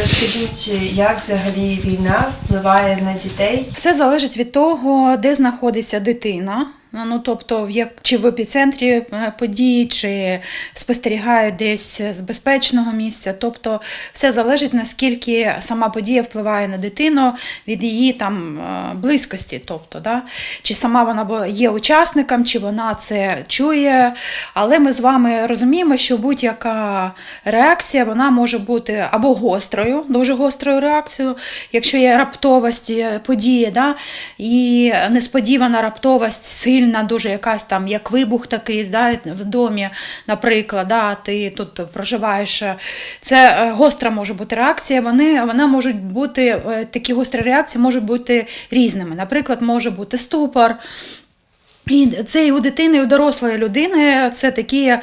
Розкажіть, як взагалі війна впливає на дітей? Все залежить від того, де знаходиться дитина. Ну, тобто, як чи в епіцентрі е, події, чи спостерігають десь з безпечного місця. Тобто, все залежить наскільки сама подія впливає на дитину від її там е, близькості. Тобто, да? чи сама вона є учасником, чи вона це чує. Але ми з вами розуміємо, що будь-яка реакція вона може бути або гострою, дуже гострою реакцією, якщо є раптовість е, події, да? і несподівана раптовість, сильна, дуже якась там, як вибух такий да? в домі, наприклад, да? ти тут проживаєш. Це е, гостра може бути реакція. Вони, вона можуть бути, е, такі гострі реакції можуть бути різними. Наприклад, може бути ступор. І це і у дитини, і у дорослої людини це такі е,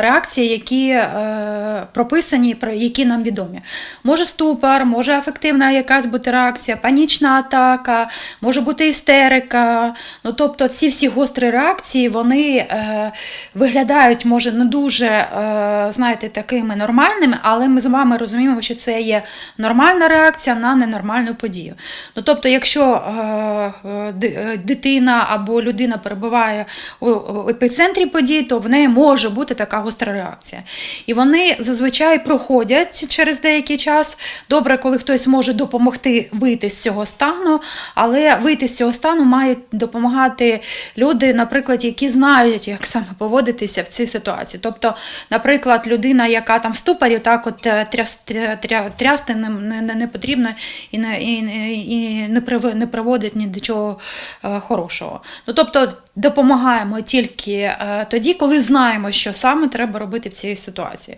реакції, які е, прописані, які нам відомі. Може ступор, може афективна якась бути реакція, панічна атака, може бути істерика. Ну, тобто ці всі гострі реакції вони е, виглядають, може, не дуже, е, знаєте, такими нормальними, але ми з вами розуміємо, що це є нормальна реакція на ненормальну подію. Ну, тобто, якщо е, е, е, дитина або людина перебуває у- епіцентрі подій, то в неї може бути така гостра реакція. І вони зазвичай проходять через деякий час. Добре, коли хтось може допомогти вийти з цього стану, але вийти з цього стану мають допомагати люди, наприклад, які знають, як саме поводитися в цій ситуації. Тобто, наприклад, людина, яка там в ступорі, так от е, тряс, тря, тря, трясти не, не, не потрібно і не, і, і не приводить ні до чого е, хорошого. Ну, тобто допомагаємо тільки е, тоді, коли знаємо, що саме треба робити в цій ситуації.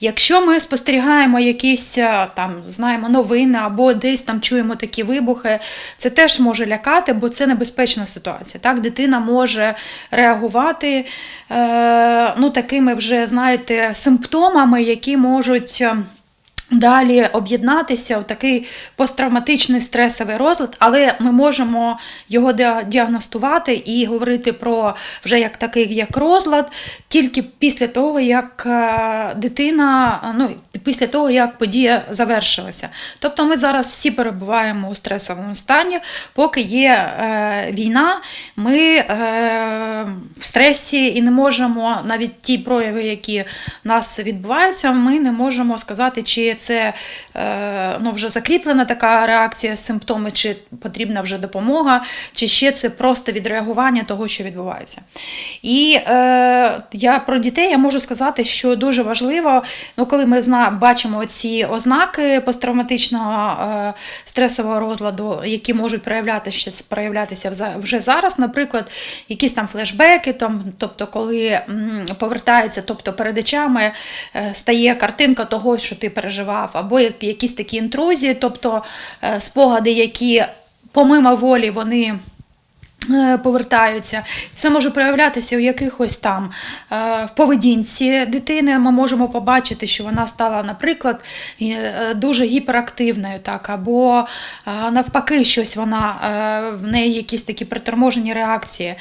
Якщо ми спостерігаємо якісь е, там, знаємо новини або десь там чуємо такі вибухи, це теж може лякати, бо це небезпечна ситуація. Так, дитина може реагувати е, ну, такими вже, знаєте, симптомами, які можуть. Далі об'єднатися в такий посттравматичний стресовий розлад, але ми можемо його діа- діагностувати і говорити про вже як такий як розлад тільки після того, як е, дитина, ну після того, як подія завершилася. Тобто ми зараз всі перебуваємо у стресовому стані, поки є е, війна, ми е, в стресі і не можемо навіть ті прояви, які в нас відбуваються, ми не можемо сказати, чи це е, ну, вже закріплена така реакція, симптоми, чи потрібна вже допомога, чи ще це просто відреагування того, що відбувається. І е, я про дітей я можу сказати, що дуже важливо, ну, коли ми зна, бачимо ці ознаки посттравматичного е, стресового розладу, які можуть проявлятися, проявлятися вже зараз, наприклад, якісь там флешбеки, там, тобто, коли повертається, тобто перед очами е, стає картинка того, що ти переживав, або якісь такі інтрузії, тобто е, спогади, які помимо волі вони. Е, Повертаються. Це може проявлятися у якихось там е, в поведінці дитини. Ми можемо побачити, що вона стала, наприклад, е, дуже гіперактивною, так, або навпаки, щось вона в неї якісь такі приторможені реакції.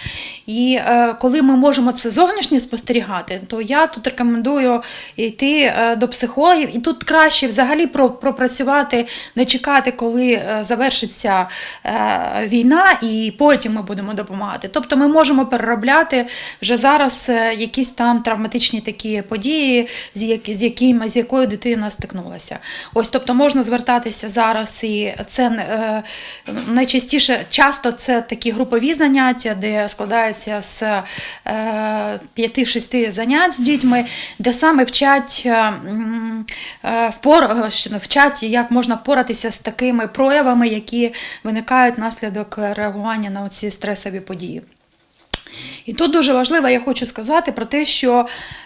І коли ми можемо це зовнішнє спостерігати, то я тут рекомендую йти до психологів, і тут краще взагалі пропрацювати, не чекати, коли завершиться війна, і потім ми будемо допомагати. Тобто ми можемо переробляти вже зараз е, якісь там травматичні такі події, з, якими, з якою дитина стикнулася. Е, Ось, тобто можна звертатися зараз, і це е, найчастіше, часто це такі групові заняття, де складаються з е, 5-6 занять з дітьми, де саме вчать, е, е, впор, е, вчать, як можна впоратися з такими проявами, які виникають внаслідок реагування на ці стресові події. І тут дуже важливо, я хочу сказати про те, що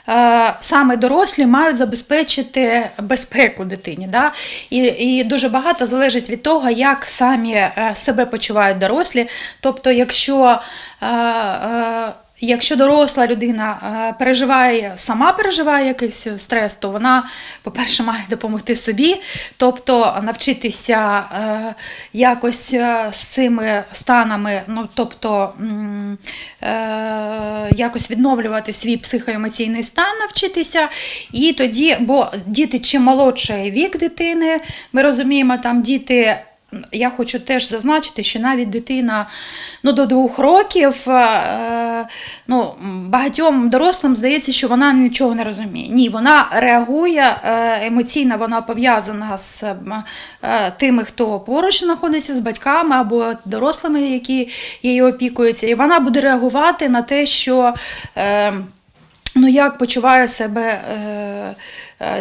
е, саме дорослі мають забезпечити безпеку дитині. Да? І, і дуже багато залежить від того, як самі е, себе почувають дорослі. Тобто, якщо е, е, Якщо доросла людина е, переживає, сама переживає якийсь стрес, то вона, по-перше, має допомогти собі, тобто навчитися е, якось е, з цими станами, ну тобто якось відновлювати свій психоемоційний стан, навчитися. І тоді, бо діти чим молодший вік дитини, ми розуміємо, там діти. Я хочу теж зазначити, що навіть дитина ну, до двох років е, ну, багатьом дорослим здається, що вона нічого не розуміє. Ні, вона реагує е, емоційно, вона пов'язана з е, тими, хто поруч знаходиться, з батьками або дорослими, які її опікуються. І вона буде реагувати на те, що. Ну, як почуває себе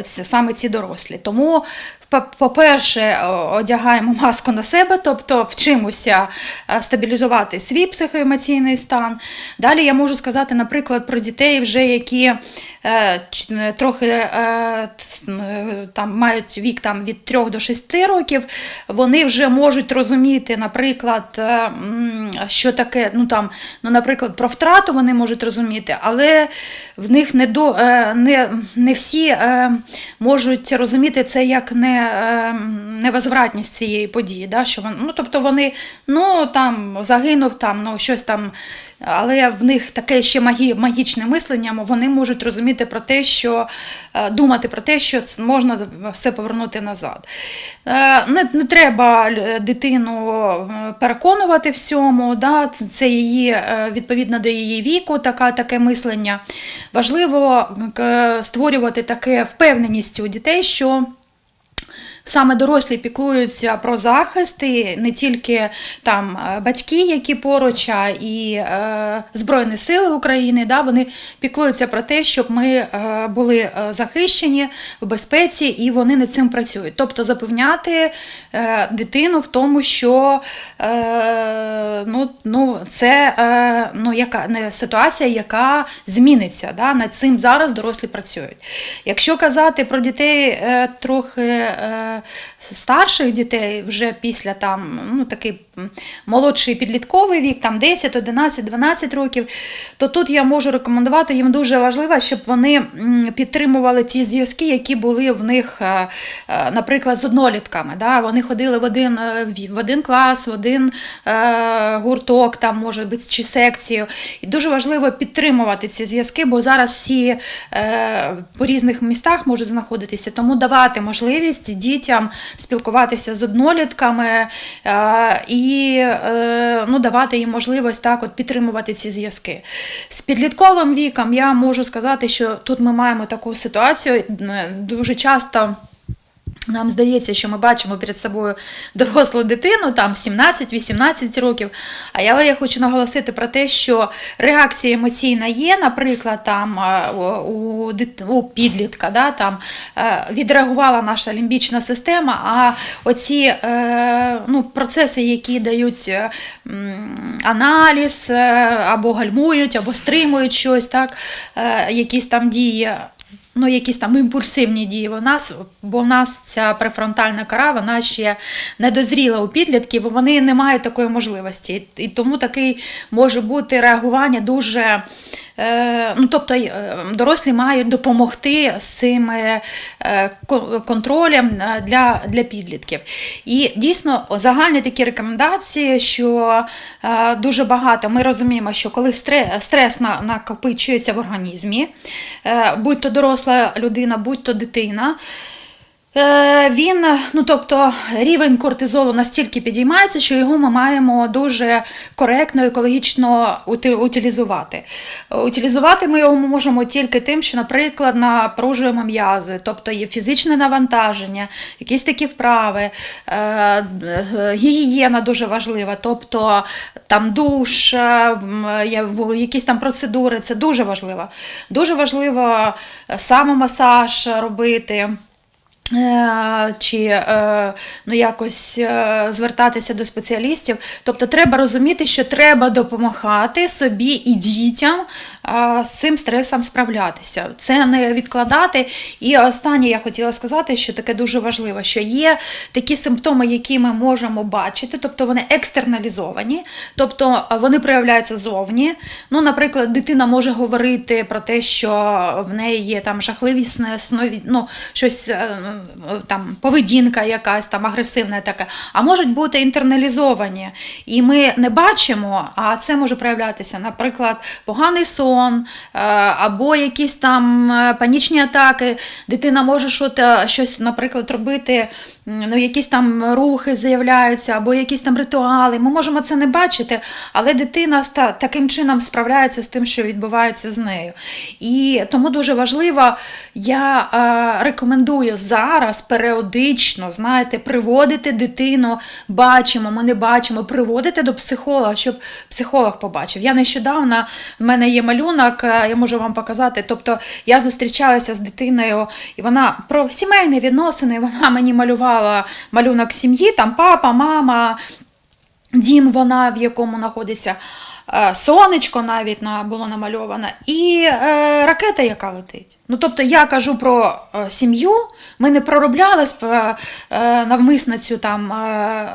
саме ці дорослі. Тому, по- по-перше, одягаємо маску на себе, тобто вчимося е, стабілізувати свій психоемоційний стан. Далі я можу сказати, наприклад, про дітей, вже які е, е, трохи е, е, там, мають вік там, від 3 до 6 років, вони вже можуть розуміти, наприклад, е, що таке, ну там, ну, наприклад, про втрату вони можуть розуміти, але в них не, до, е, не, не всі е, можуть розуміти це як не, е, невозвратність цієї події. Да? Що вони, ну, тобто вони ну, там, загинув, там, ну, щось там, але в них таке ще магі, магічне мислення, вони можуть розуміти про те, що е, думати про те, що можна все повернути назад. Е, Не, не треба дитину е, переконувати в цьому, да? це її відповідно до її віку, така, таке мислення. Важливо створювати таке впевненість у дітей, що Саме дорослі піклуються про захист, і не тільки там е, батьки, які поруч, а і е, Збройні Сили України, да, вони піклуються про те, щоб ми е, були е, захищені в безпеці, і вони над цим працюють. Тобто запевняти е, дитину в тому, що е, ну, ну, це е, ну, яка, не ситуація, яка зміниться. Да, над цим зараз дорослі працюють. Якщо казати про дітей е, трохи е, старших дітей, вже після там, ну, такий молодший підлітковий вік, там 10, 11, 12 років, то тут я можу рекомендувати їм дуже важливо, щоб вони підтримували ті зв'язки, які були в них, е, е, наприклад, з однолітками. Да? Вони ходили в один, е, в- один клас, в один гурток, там, може бути, чи секцію. І дуже важливо підтримувати ці зв'язки, бо зараз всі по різних містах можуть знаходитися, тому давати можливість дітям спілкуватися з однолітками е, і е, ну, давати їм можливість так от підтримувати ці зв'язки. З підлітковим віком я можу сказати, що тут ми маємо таку ситуацію е, дуже часто. Нам здається, що ми бачимо перед собою дорослу дитину, там 17-18 років. А я- Але я хочу наголосити про те, що реакція емоційна є, наприклад, там у, у, підлітка, да, там е, відреагувала наша лімбічна система, а оці е, ну, процеси, які дають е, аналіз, або гальмують, або стримують щось, так, якісь там дії. Ну, якісь там імпульсивні дії в нас, бо в нас ця префронтальна кора, вона ще не дозріла у підлітків, вони не мають такої можливості. І тому такий може бути реагування дуже. Е, Ну, тобто е, дорослі мають допомогти з цим е, контролем для, для підлітків. І дійсно загальні такі рекомендації, що дуже багато ми розуміємо, що коли стрес накопичується в організмі, е, будь то доросла людина, будь то дитина. Е, Він, ну тобто, рівень кортизолу настільки підіймається, що його ми маємо дуже коректно, екологічно утилізувати. Утилізувати ми його можемо тільки тим, що, наприклад, напружуємо м'язи, тобто є фізичне навантаження, якісь такі вправи, е, е, гігієна дуже важлива, тобто там душ, якісь там процедури, це дуже важливо. Дуже важливо самомасаж робити. Е, Чи е, ну, якось е, звертатися до спеціалістів. Тобто треба розуміти, що треба допомагати собі і дітям з цим стресом справлятися. Це не відкладати. І останнє я хотіла сказати, що таке дуже важливо, що є такі симптоми, які ми можемо бачити, тобто вони екстерналізовані, тобто вони проявляються зовні. Ну, наприклад, дитина може говорити про те, що в неї є там жахливі сни- ну, щось там поведінка якась там агресивна така, а можуть бути інтерналізовані. І ми не бачимо, а це може проявлятися, наприклад, поганий сон е, або якісь там е, панічні атаки. Дитина може щось, наприклад, робити, ну, якісь там рухи з'являються, або якісь там ритуали. Ми можемо це не бачити, але дитина таким чином справляється з тим, що відбувається з нею. І тому дуже важливо, я е, рекомендую зараз періодично, знаєте, приводити дитину, бачимо, ми не бачимо, приводити до психолога, щоб психолог побачив. Я нещодавно, в мене є малюнок, е, я можу вам показати. Тобто я зустрічалася з дитиною, і вона про сімейні відносини, вона мені малювала малюнок сім'ї, там папа, мама, дім вона в якому знаходиться. Е, Сонечко навіть на, було намальовано, і е, ракета, яка летить. Ну, тобто я кажу про е, сім'ю, ми не проробляли е, навмисно цю там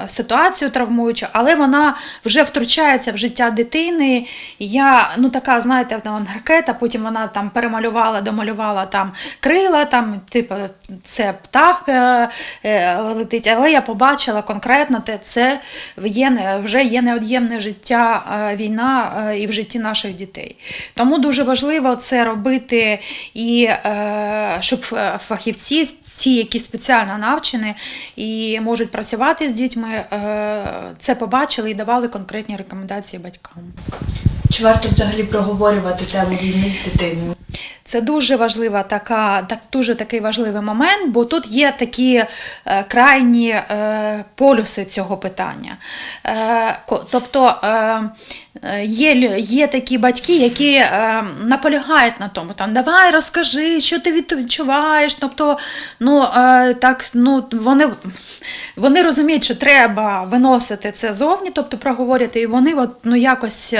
ситуацію травмуючу, але вона вже втручається в життя дитини. Я, ну така, знаєте, ракета, потім вона там перемалювала, домалювала там крила, там, типу, це птах летить. Але я побачила конкретно, те, це вже є неод'ємне життя війна е, і в житті наших дітей. Тому дуже важливо це робити і е, щоб е, фахівці, ті, які спеціально навчені і можуть працювати з дітьми, це побачили і давали конкретні рекомендації батькам. Чи варто взагалі проговорювати тему війни з дитиною? Це дуже важлива така, так, дуже такий важливий момент, бо тут є такі е, крайні е, полюси цього питання. Е, тобто е, е, є, є такі батьки, які е, наполягають на тому, там, давай розкажи, що ти відчуваєш. Тобто, ну, е, так, ну, вони, вони розуміють, що треба виносити це зовні, тобто проговорити, і вони от, ну, якось.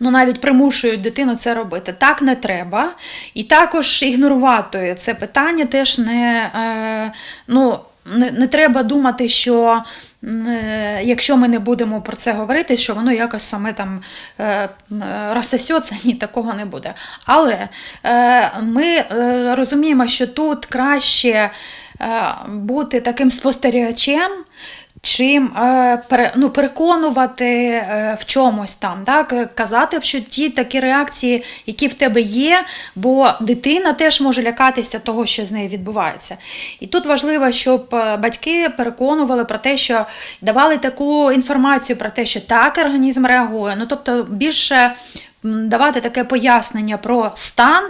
Ну навіть примушують дитину це робити. Так не треба. І також ігнорувати це питання теж не, е, ну, не, не треба думати, що. е, Якщо ми не будемо про це говорити, що воно якось саме там е, розсосеться, ні, такого не буде. Але ми розуміємо, що тут краще бути таким спостерігачем, чим е, ну, переконувати е, в чомусь там, так? казати, що ті такі реакції, які в тебе є, бо дитина теж може лякатися того, що з нею відбувається. І тут важливо, щоб е, батьки переконували про те, що давали таку інформацію про те, що так організм реагує. Ну, тобто більше давати таке пояснення про стан.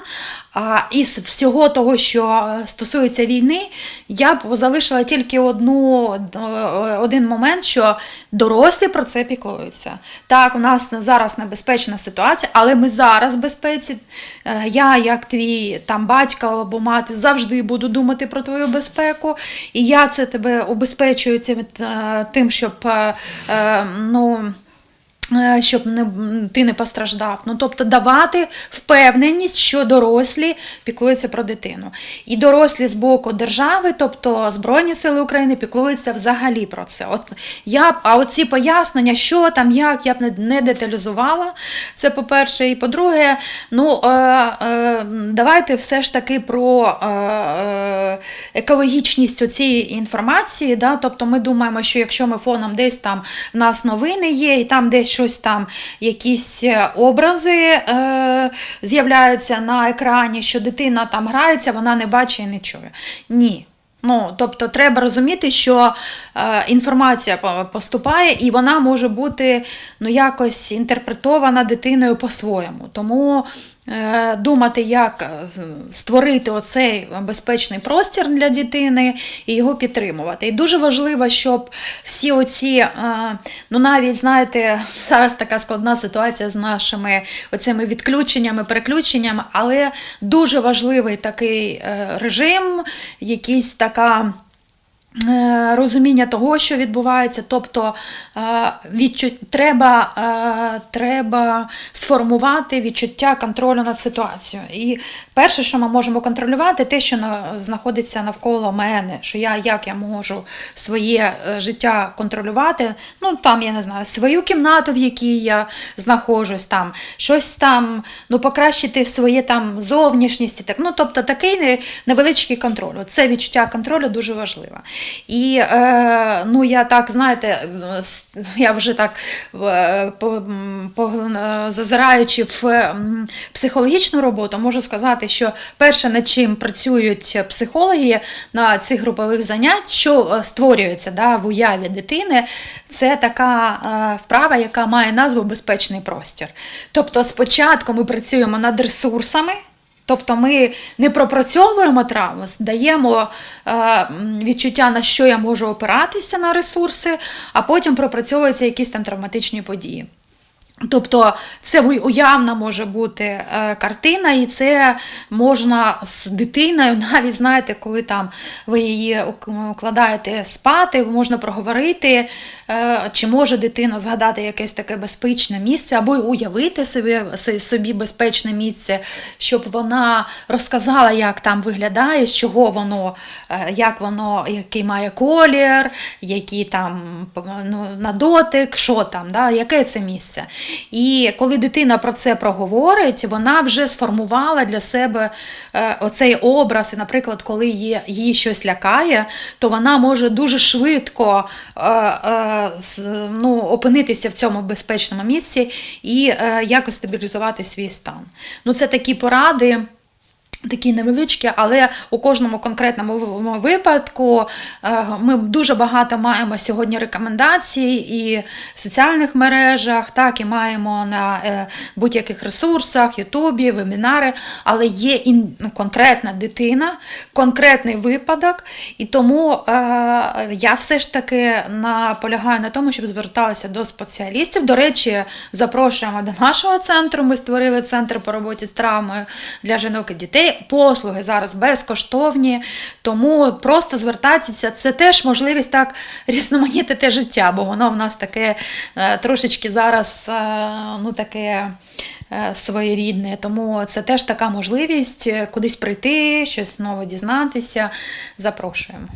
А із всього того, що е, стосується війни, я б залишила тільки одну, один момент, що дорослі про це піклуються. Так, у нас зараз небезпечна ситуація, але ми зараз в безпеці. Е, Я, як твій там батько або мати, завжди буду думати про твою безпеку. І я це тебе убезпечую тим, е, щоб ну. Е, щоб не, ти не постраждав. Ну, тобто давати впевненість, що дорослі піклуються про дитину. І дорослі з боку держави, тобто Збройні Сили України, піклуються взагалі про це. От я б, а оці пояснення, що там, як, я б не, деталізувала. Це по-перше. І по-друге, ну, е, е, давайте все ж таки про е, е, екологічність цієї інформації. Да? Тобто ми думаємо, що якщо ми фоном десь там в нас новини є, і там десь щось там, якісь е, образи е, з'являються на екрані, що дитина там грається, вона не бачить і не чує. Ні. Ну, тобто треба розуміти, що е, інформація поступає, і вона може бути ну, якось інтерпретована дитиною по-своєму. Тому думати, як е, створити оцей безпечний простір для дитини і його підтримувати. І дуже важливо, щоб всі оці, е, ну навіть знаєте, зараз така складна ситуація з нашими оцими відключеннями, переключеннями, але дуже важливий такий е, режим, якийсь така. Е, Розуміння того, що відбувається, тобто е, відчу... треба, е, треба сформувати відчуття контролю над ситуацією. І перше, що ми можемо контролювати, те, що знаходиться навколо мене, що я як я можу своє життя контролювати. Ну там я не знаю, свою кімнату, в якій я знаходжусь, там щось там, ну покращити своє там зовнішність. Так ну тобто такий невеличкий контроль. Це відчуття контролю дуже важливо. І е, ну я так знаєте, я вже так по, по, е, зазираючи в психологічну роботу, можу сказати, що перше, над чим працюють психологи на цих групових занять, що е, створюється да, в уяві дитини, це така е, вправа, яка має назву безпечний простір. Тобто, спочатку ми працюємо над ресурсами. Тобто ми не пропрацьовуємо травми, даємо е, відчуття, на що я можу опиратися на ресурси, а потім пропрацьовуються якісь там травматичні події. Тобто це уявна може бути е, картина, і це можна з дитиною, навіть знаєте, коли там ви її укладаєте спати, можна проговорити, е, чи може дитина згадати якесь таке безпечне місце, або й уявити собі, собі безпечне місце, щоб вона розказала, як там виглядає, з чого воно, е, як воно, який має колір, які там ну, на дотик, що там, да, яке це місце. І коли дитина про це проговорить, вона вже сформувала для себе е, оцей образ. І, наприклад, коли її, щось лякає, то вона може дуже швидко е, е, ну, опинитися в цьому безпечному місці і якось стабілізувати свій стан. Ну, це такі поради. Такі невеличкі, але у кожному конкретному випадку е, ми дуже багато маємо сьогодні рекомендацій і в соціальних мережах, так і маємо на е, будь-яких ресурсах, Ютубі, вебінари, але є і конкретна дитина, конкретний випадок, і тому е, я все ж таки наполягаю на тому, щоб зверталися до спеціалістів. До речі, запрошуємо до нашого центру. Ми створили центр по роботі з травмою для жінок і дітей. Послуги зараз безкоштовні, тому просто звертатися це теж можливість так різноманітити життя, бо воно в нас таке е, трошечки зараз е, ну, таке е, своєрідне. Тому це теж така можливість кудись прийти, щось нове дізнатися. Запрошуємо.